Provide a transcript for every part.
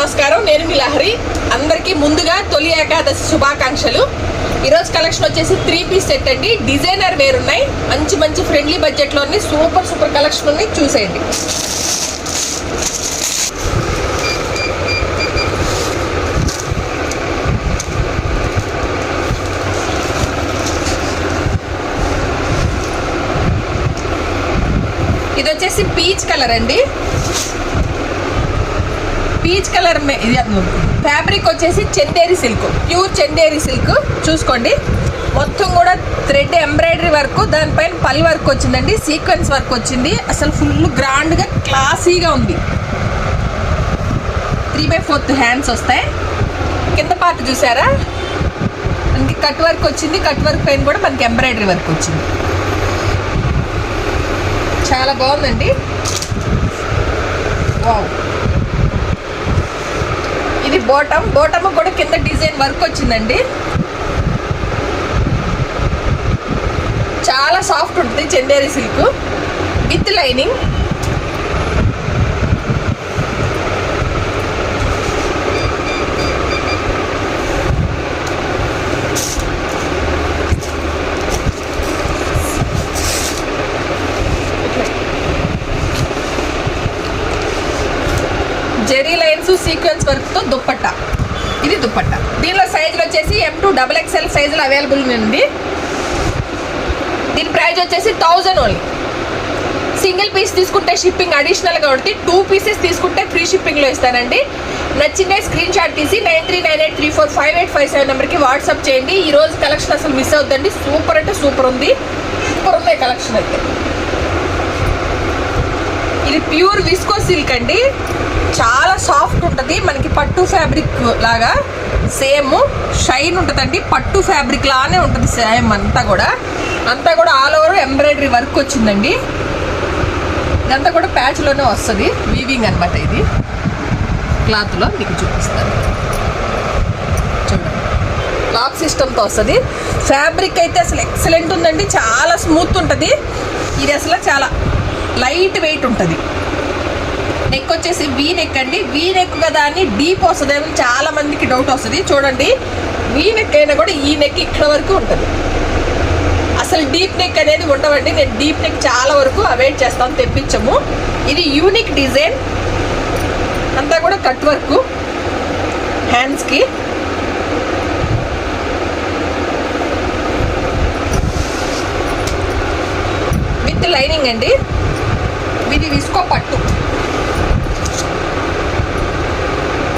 నమస్కారం. నేను మీ లహరి. అందరికీ ముందుగా తొలి ఏకాదశి శుభాకాంక్షలు. ఈరోజు కలెక్షన్ వచ్చేసి త్రీ పీస్ సెట్ అండి. డిజైనర్ వేర్ ఉన్నాయి. మంచి మంచి ఫ్రెండ్లీ బడ్జెట్లో సూపర్ సూపర్ కలెక్షన్ ఉన్నాయి. చూసేయండి. ఇది వచ్చేసి పీచ్ కలర్ అండి. పీచ్ కలర్ ఫ్యాబ్రిక్ వచ్చేసి Chanderi silk. Pure Chanderi silk. చూసుకోండి. మొత్తం కూడా థ్రెడ్ ఎంబ్రాయిడరీ వర్క్. దానిపైన పల్ వర్క్ వచ్చిందండి. సీక్వెన్స్ వర్క్ వచ్చింది. అసలు ఫుల్ గ్రాండ్గా క్లాసీగా ఉంది. త్రీ బై ఫోర్త్ హ్యాండ్స్ వస్తాయి. కింద పార్ట్ చూసారా? మనకి కట్ వర్క్ వచ్చింది. కట్ వర్క్ పైన కూడా మనకి ఎంబ్రాయిడరీ వర్క్ వచ్చింది. చాలా బాగుందండి. వావ్. బోటం బోటమ్ బోటమ్ కూడా కింద డిజైన్ వర్క్ వచ్చిందండి. చాలా సాఫ్ట్ ఉంటుంది Chanderi silk with lining zari lines sequence వర్క్తో దుప్పట్ట ఇది దుప్పట్ట దీనిలో సైజులు వచ్చేసి ఎం టూ డబుల్ ఎక్స్ఎల్ సైజులు అవైలబుల్ ఉంది దీని ప్రైజ్ వచ్చేసి థౌజండ్ ఓన్లీ సింగిల్ పీస్ తీసుకుంటే షిప్పింగ్ అడిషనల్గా ఉంటుంది టూ పీసెస్ తీసుకుంటే ఫ్రీ షిప్పింగ్లో ఇస్తానండి. నచ్చిందే స్క్రీన్ షాట్ తీసి nine three nine eight three four five eight five seven నెంబర్కి వాట్సాప్ చేయండి. ఈ రోజు కలెక్షన్ అసలు మిస్ అవుతుందండి. సూపర్ అంటే సూపర్ ఉంది. సూపర్ ఉంది కలెక్షన్ అయితే. ఇది ప్యూర్ విస్కో సిల్క్ అండి. చాలా సాఫ్ట్ ఉంటుంది మనకి పట్టు ఫ్యాబ్రిక్ లాగా సేమ్ షైన్ ఉంటుందండి. పట్టు ఫ్యాబ్రిక్ లానే ఉంటుంది సేమ్ అంతా కూడా. అంతా కూడా ఆల్ ఓవర్ ఎంబ్రాయిడరీ వర్క్ వచ్చిందండి. ఇదంతా కూడా ప్యాచ్లోనే వస్తుంది. వీవింగ్ అనమాట ఇది. క్లాత్లో మీకు చూపిస్తాను. చూడండి. లాక్ సిస్టమ్తో వస్తుంది. ఫ్యాబ్రిక్ అయితే అసలు ఎక్సలెంట్ ఉందండి. చాలా స్మూత్ ఉంటుంది. ఇది అసలు చాలా లైట్ వెయిట్ ఉంటుంది. నెక్ వచ్చేసి వీ నెక్ అండి. వీ నెక్ కదా అని డీప్ వస్తుందేమో చాలా మందికి డౌట్ వస్తుంది. చూడండి వీ నెక్ అయినా కూడా ఈ నెక్ ఇక్కడ వరకు ఉంటుంది. అసలు డీప్ నెక్ అనేది ఉండవండి. నేను డీప్ నెక్ చాలా వరకు అవాయిడ్ చేస్తాను తెప్పించము. ఇది యూనిక్ డిజైన్ అంతా కూడా కట్ వర్క్ హ్యాండ్స్కి విత్ లైనింగ్ అండి. ఇది విస్కో పట్టు.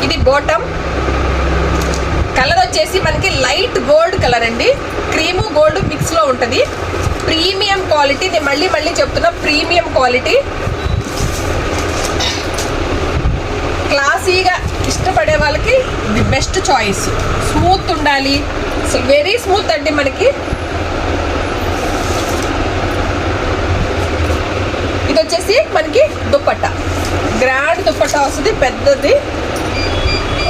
ఇది బోటమ్ కలర్ వచ్చేసి మనకి లైట్ గోల్డ్ కలర్ అండి. క్రీము గోల్డ్ మిక్స్లో ఉంటుంది. ప్రీమియం క్వాలిటీ నేను మళ్ళీ మళ్ళీ చెప్తున్నా ప్రీమియం క్వాలిటీ క్లాసీగా ఇష్టపడే వాళ్ళకి ది బెస్ట్ చాయిస్ స్మూత్ ఉండాలి. అసలు వెరీ స్మూత్ అండి మనకి. ఇది వచ్చేసి మనకి దుప్పట్ట. గ్రాండ్ దుప్పట్ట వస్తుంది పెద్దది.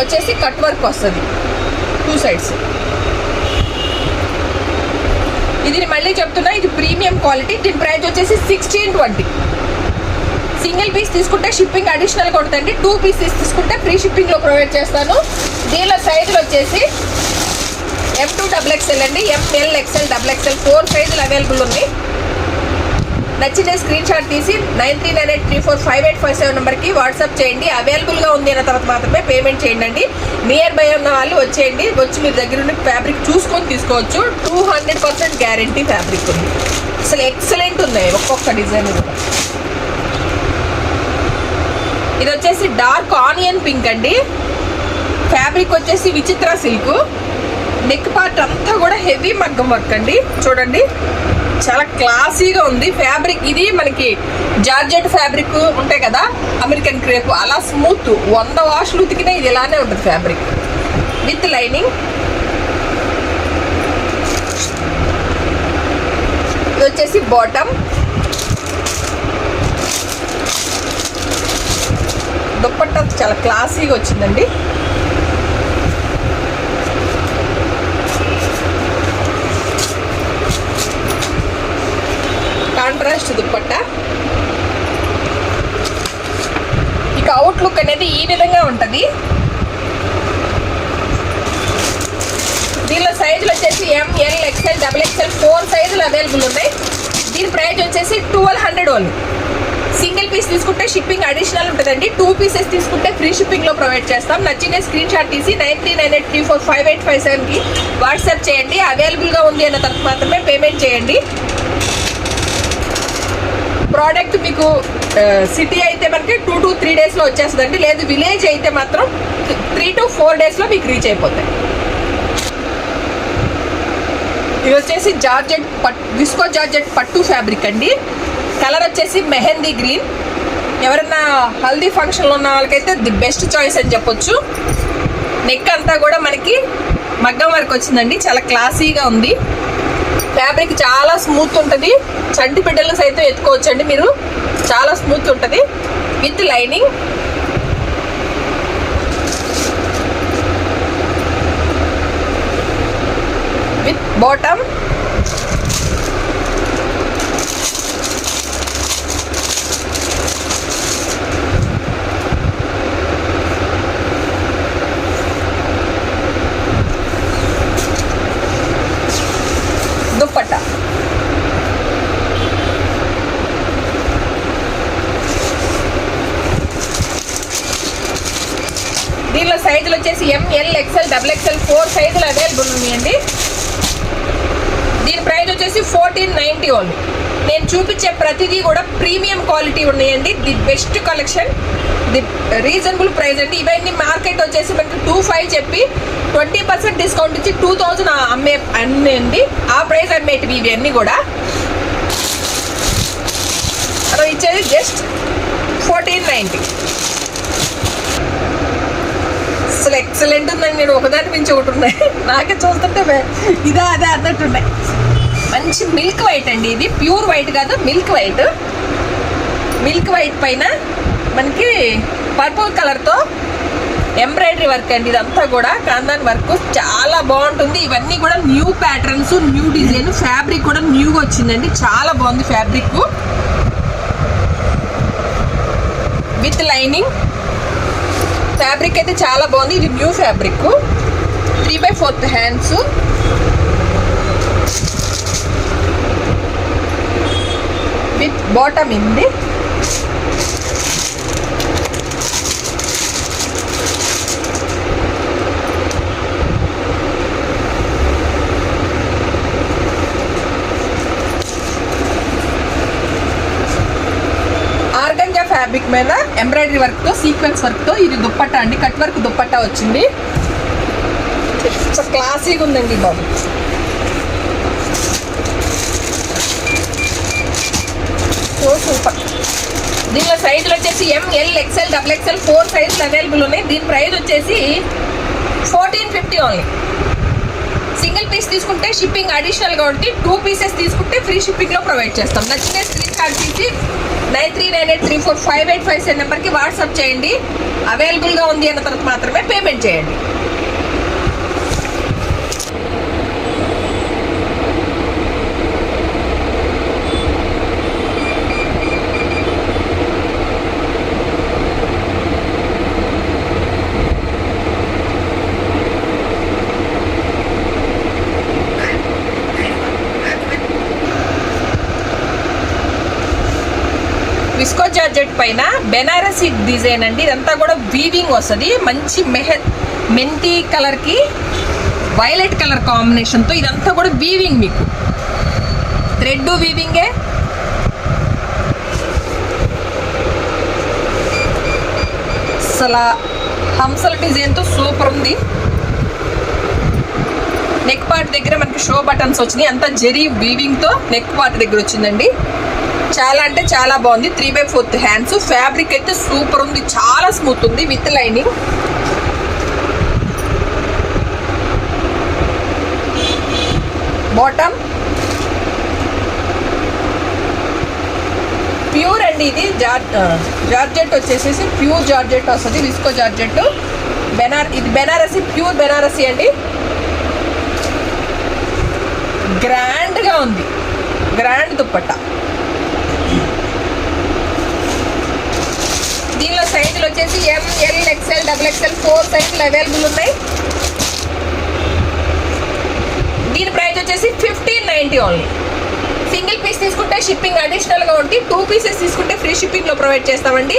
వచ్చేసి కట్ వర్క్ వస్తుంది. టూ సైడ్స్ ఇది మళ్ళీ చెప్తున్నా ఇది ప్రీమియం క్వాలిటీ దీని ప్రైస్ వచ్చేసి సిక్స్టీన్ ట్వంటీ సింగిల్ పీస్ తీసుకుంటే షిప్పింగ్ అడిషనల్ కొడుతుంది టూ పీసెస్ తీసుకుంటే ఫ్రీ షిప్పింగ్లో ప్రొవైడ్ చేస్తాను. దీనిలో సైజులు వచ్చేసి ఎం టూ డబుల్ ఎక్స్ఎల్ అండి. M L XL double XL four సైజులు అవైలబుల్ ఉన్నాయి. నచ్చిన స్క్రీన్ షాట్ తీసి nine three nine eight three four five eight five seven నెంబర్కి వాట్సాప్ చేయండి. అవైలబుల్గా ఉంది అన్న తర్వాత మాత్రమే పేమెంట్ చేయండి అండి నియర్ బై ఉన్న వాళ్ళు వచ్చేయండి. వచ్చి మీ దగ్గర నుండి ఫ్యాబ్రిక్ చూసుకొని తీసుకోవచ్చు. Two hundred percent guarantee fabric ఉంది. అసలు ఎక్సలెంట్ ఉన్నాయి ఒక్కొక్క డిజైన్ కూడా. ఇది వచ్చేసి డార్క్ ఆనియన్ పింక్ అండి. ఫ్యాబ్రిక్ వచ్చేసి విచిత్ర సిల్క్. నెక్ పార్ట్ అంతా కూడా హెవీ మగ్గం వర్క్ అండి. చూడండి. చాలా క్లాసీగా ఉంది ఫ్యాబ్రిక్. ఇది మనకి జార్జెట్ ఫ్యాబ్రిక్ ఉంటాయి కదా అమెరికన్ క్రేప్. అలా స్మూత్. వంద వాష్లు ఉతికినా ఇది ఇలానే ఉంటుంది ఫ్యాబ్రిక్. With lining. ఇది వచ్చేసి బాటమ్. దుప్పట్ట చాలా క్లాసీగా వచ్చిందండి. కాంట్రాస్ట్ దుప్పట్ట. ఇక అవుట్లుక్ అనేది ఈ విధంగా ఉంటుంది. దీనిలో సైజులు వచ్చేసి M L XL double XL four సైజులు అవైలబుల్ ఉన్నాయి. దీని ప్రైస్ వచ్చేసి twelve hundred only single piece తీసుకుంటే షిప్పింగ్ అడిషనల్ ఉంటుందండి. టూ పీసెస్ తీసుకుంటే ఫ్రీ షిప్పింగ్లో ప్రొవైడ్ చేస్తాం. నచ్చిన స్క్రీన్ షాట్ తీసి nine three nine eight three four five eight five సెవెన్కి వాట్సాప్ చేయండి. అవైలబుల్గా ఉంది అన్న తర్వాత మాత్రమే పేమెంట్ చేయండి. ప్రోడక్ట్ మీకు సిటీ అయితే మనకి టూ టు త్రీ డేస్లో వచ్చేస్తుందండి. లేదు విలేజ్ అయితే మాత్రం త్రీ టు ఫోర్ డేస్లో మీకు రీచ్ అయిపోతాయి. ఇది వచ్చేసి జార్జెట్ పట్ విస్కో జార్జెట్ పట్టు ఫ్యాబ్రిక్ అండి. కలర్ వచ్చేసి మెహందీ గ్రీన్. ఎవరైనా హల్దీ ఫంక్షన్లో ఉన్న వాళ్ళకైతే ది బెస్ట్ చాయిస్ అని చెప్పొచ్చు. నెక్ అంతా కూడా మనకి మగ్గం వరకు వచ్చిందండి. చాలా క్లాసీగా ఉంది. ఫ్యాబ్రిక్ చాలా స్మూత్ ఉంటుంది. చంటి బిడ్డలను సైతం ఎత్తుకోవచ్చండి మీరు. చాలా స్మూత్ ఉంటుంది. With lining with bottom dupatta దీనిలో సైజులు వచ్చేసి M L XL double XL four సైజులు అవైలబుల్ ఉన్నాయండి. దీని ప్రైస్ వచ్చేసి ఫోర్టీన్ నైంటీ ఓన్లీ నేను చూపించే ప్రతిదీ కూడా ప్రీమియం క్వాలిటీ ఉన్నాయండి. The best collection the reasonable price అండి. ఇవన్నీ మార్కెట్ వచ్చేసి మనకి టూ ఫైవ్ చెప్పి ట్వంటీ పర్సెంట్ డిస్కౌంట్ ఇచ్చి టూ థౌజండ్ అమ్మే అన్నీ ఆ ప్రైస్ అమ్మేటివి ఇవన్నీ కూడా. మనం ఇచ్చేది జస్ట్ ఫోర్టీన్ నైంటీ అసలు ఎక్సలెంట్ ఉందండి నేను ఒకదాని మించి ఒకటి ఉన్నాయి. నాకే చూస్తుంటే ఇదా అదే అన్నట్టున్నాయి మంచి మిల్క్ వైట్ అండి ఇది. ప్యూర్ వైట్ కాదు మిల్క్ వైట్ మిల్క్ వైట్ పైన మనకి పర్పుల్ కలర్తో ఎంబ్రాయిడరీ వర్క్ అండి ఇదంతా కూడా. కాందాన్ వర్క్ చాలా బాగుంటుంది. ఇవన్నీ కూడా new patterns new design fabric కూడా న్యూగా వచ్చిందండి. చాలా బాగుంది ఫ్యాబ్రిక్ విత్ లైనింగ్ ఫ్యాబ్రిక్ అయితే చాలా బాగుంది. ఇది new fabric. Three by fourth hands. With bottom ఇంది ఎంబ్రాయిడరీ వర్క్తో సీక్వెన్స్ వర్క్తో ఇది దుప్పట్టా అండి. కట్ వర్క్ దుప్పట్ట వచ్చింది. క్లాసీగా ఉందండి బాబు. So super. దీనిలో సైజులు వచ్చేసి M L XL double XL four సైజులు అవైలబుల్ ఉన్నాయి. దీని ప్రైస్ వచ్చేసి fourteen fifty only single piece తీసుకుంటే షిప్పింగ్ అడిషనల్గా ఉంటుంది టూ పీసెస్ తీసుకుంటే ఫ్రీ షిప్పింగ్లో ప్రొవైడ్ చేస్తాం. నచ్చిన screen nine three nine eight three four five eight five seven నెంబర్కి వాట్సాప్ చేయండి. అవైలబుల్గా ఉంది అన్న తర్వాత మాత్రమే పేమెంట్ చేయండి. విస్కో జార్జెట్ పైన బెనారసీ డిజైన్ అండి. ఇదంతా కూడా వీవింగ్ వస్తుంది. మంచి మెహ మెంతి కలర్కి వైలెట్ కలర్ కాంబినేషన్తో ఇదంతా కూడా వీవింగ్ మీకు. థ్రెడ్ వీవింగే అసలు హంసల డిజైన్తో సూపర్ ఉంది. నెక్ పార్ట్ దగ్గర మనకి షో బటన్స్ వచ్చినాయి. అంతా జెరీ వీవింగ్తో నెక్ పార్ట్ దగ్గర వచ్చిందండి. చాలా అంటే చాలా బాగుంది. Three by fourth hands fabric అయితే సూపర్ ఉంది. చాలా స్మూత్ ఉంది విత్ లైనింగ్ బాటమ్ ప్యూర్ అండి ఇది. జార్ జార్జెట్ వచ్చేసేసి ప్యూర్ జార్జెట్ వస్తుంది. విస్కో జార్జెట్ బెనార్ ఇది బెనారసి ప్యూర్ బెనారసి అండి. గ్రాండ్గా ఉంది. గ్రాండ్ దుప్పట్ట దీనిలో సైజులు వచ్చేసి M L XL double XL four సైజులు అవైలబుల్ ఉన్నాయి. దీని ప్రైస్ వచ్చేసి fifteen ninety only single piece తీసుకుంటే షిప్పింగ్ అడిషనల్గా ఉండి టూ పీసెస్ తీసుకుంటే ఫ్రీ షిప్పింగ్లో ప్రొవైడ్ చేస్తామండి.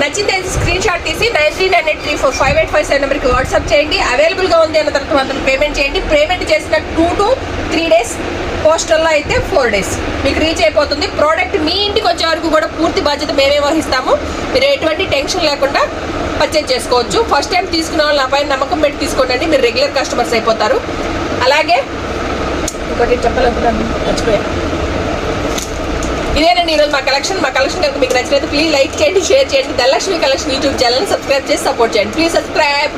నచ్చింది స్క్రీన్ షాట్ తీసి nine three nine eight three four five eight five seven నెంబర్కి వాట్సాప్ చేయండి. అవైలబుల్గా ఉంది అన్న తర్వాత మాత్రం పేమెంట్ చేయండి. పేమెంట్ చేసిన టూ టు త్రీ డేస్ పోస్టల్లో అయితే ఫోర్ డేస్ మీకు రీచ్ అయిపోతుంది. ప్రోడక్ట్ మీ ఇంటికి వచ్చే వరకు కూడా పూర్తి బాధ్యత మేమే వహిస్తాము. మీరు ఎటువంటి టెన్షన్ లేకుండా పర్చేజ్ చేసుకోవచ్చు. ఫస్ట్ టైం తీసుకున్న వాళ్ళు నా పైన నమ్మకం పెట్టి తీసుకోండి. మీరు రెగ్యులర్ కస్టమర్స్ అయిపోతారు. అలాగే ఇంకోటి చెప్పాలనుకున్నాను మర్చిపోయాను. ఇదేనండి ఈరోజు మా కలెక్షన్. మా కలెక్షన్ కనుక మీకు నచ్చినట్టు ప్లీజ్ లైక్ చేయండి షేర్ చేయండి. Dhanalakshmi collection YouTube channel subscribe చేసి సపోర్ట్ చేయండి. Please subscribe